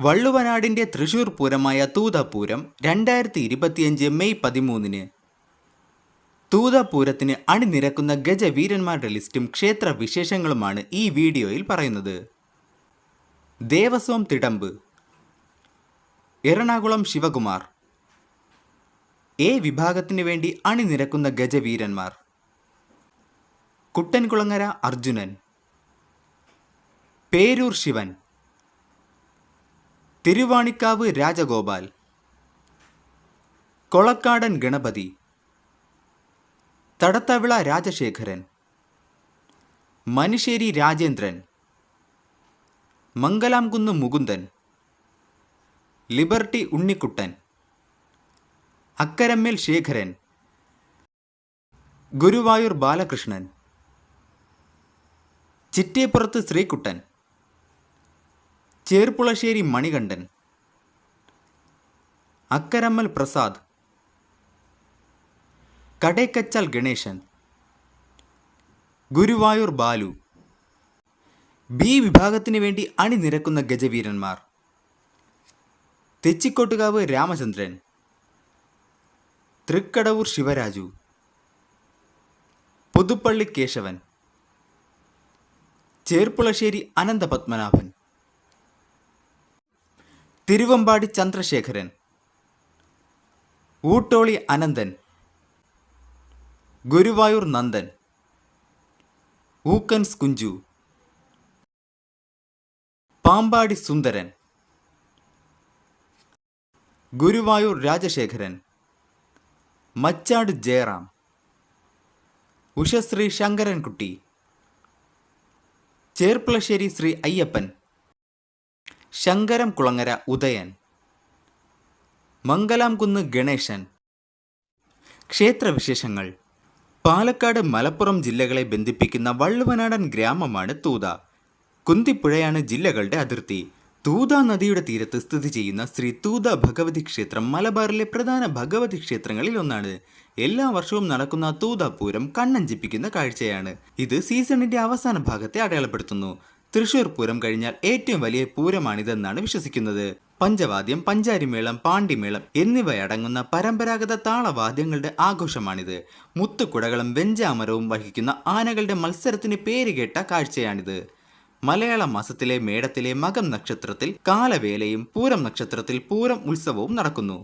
വള്ളുവനാടിന്റെ തൃശൂർ പൂരമായ തൂതപൂരം രണ്ടായിരത്തി ഇരുപത്തിയഞ്ച് മെയ് പതിമൂന്നിന്. തൂതപൂരത്തിന് അണിനിരക്കുന്ന ഗജവീരന്മാരുടെ ലിസ്റ്റും ക്ഷേത്ര വിശേഷങ്ങളുമാണ് ഈ വീഡിയോയിൽ പറയുന്നത്. ദേവസ്വം തിടമ്പ്. എറണാകുളം ശിവകുമാർ. എ വിഭാഗത്തിന് വേണ്ടി അണിനിരക്കുന്ന ഗജവീരന്മാർ. കുട്ടൻകുളങ്ങര അർജുനൻ. പേരൂർ ശിവൻ. തിരുവാണിക്കാവ് രാജഗോപാൽ. കൊളക്കാടൻ ഗണപതി. തടത്തവിള രാജശേഖരൻ. മനുശ്ശേരി രാജേന്ദ്രൻ. മംഗലാംകുന്ന് മുകുന്ദൻ. ലിബർട്ടി ഉണ്ണിക്കുട്ടൻ. അക്കരമ്മേൽ ശേഖരൻ. ഗുരുവായൂർ ബാലകൃഷ്ണൻ. ചിറ്റേപ്പുറത്ത് ശ്രീകുട്ടൻ. ചേർപ്പുളശ്ശേരി മണികണ്ഠൻ. അക്കരമ്മൽ പ്രസാദ്. കടേക്കച്ചാൽ ഗണേശൻ. ഗുരുവായൂർ ബാലു. ബി വിഭാഗത്തിന് വേണ്ടി അണിനിരക്കുന്ന ഗജവീരന്മാർ. തെച്ചിക്കോട്ടുകാവ് രാമചന്ദ്രൻ. തൃക്കടവൂർ ശിവരാജു. പുതുപ്പള്ളി കേശവൻ. ചേർപ്പുളശ്ശേരി അനന്തപത്മനാഭൻ. തിരുവമ്പാടി ചന്ദ്രശേഖരൻ. ഊട്ടോളി അനന്തൻ. ഗുരുവായൂർ നന്ദൻ. ഊക്കൻസ് കുഞ്ചു. പാമ്പാടി സുന്ദരൻ. ഗുരുവായൂർ രാജശേഖരൻ. മച്ചാട് ജയറാം. ഉഷശ്രീ ശങ്കരൻകുട്ടി. ചേർപ്പളശ്ശേരി ശ്രീ അയ്യപ്പൻ. ശങ്കരം കുളങ്ങര ഉദയൻ. മംഗലാംകുന്ന് ഗണേശൻ. ക്ഷേത്രവിശേഷങ്ങൾ. പാലക്കാട് മലപ്പുറം ജില്ലകളെ ബന്ധിപ്പിക്കുന്ന വള്ളുവനാടൻ ഗ്രാമമാണ് തൂത. കുന്തിപ്പുഴയാണ് ജില്ലകളുടെ അതിർത്തി. തൂത നദിയുടെ തീരത്ത് സ്ഥിതി ചെയ്യുന്ന ശ്രീ തൂത ഭഗവതി ക്ഷേത്രം മലബാറിലെ പ്രധാന ഭഗവതി ക്ഷേത്രങ്ങളിൽ ഒന്നാണ്. എല്ലാ വർഷവും നടക്കുന്ന തൂത പൂരം കണ്ണഞ്ചിപ്പിക്കുന്ന കാഴ്ചയാണ്. ഇത് സീസണിന്റെ അവസാന ഭാഗത്തെ അടയാളപ്പെടുത്തുന്നു. തൃശൂർ പൂരം കഴിഞ്ഞാൽ ഏറ്റവും വലിയ പൂരമാണിതെന്നാണ് വിശ്വസിക്കുന്നത്. പഞ്ചവാദ്യം പഞ്ചാരിമേളം പാണ്ടിമേളം എന്നിവയടങ്ങുന്ന പരമ്പരാഗത താളവാദ്യങ്ങളുടെ ആഘോഷമാണിത്. മുത്തുകുടകളും വെഞ്ചാമരവും വഹിക്കുന്ന ആനകളുടെ മത്സരത്തിന് പേരുകേട്ട കാഴ്ചയാണിത്. മലയാള മാസത്തിലെ മേടത്തിലെ മകം നക്ഷത്രത്തിൽ കാലവേലയും പൂരം നക്ഷത്രത്തിൽ പൂരം ഉത്സവവും നടക്കുന്നു.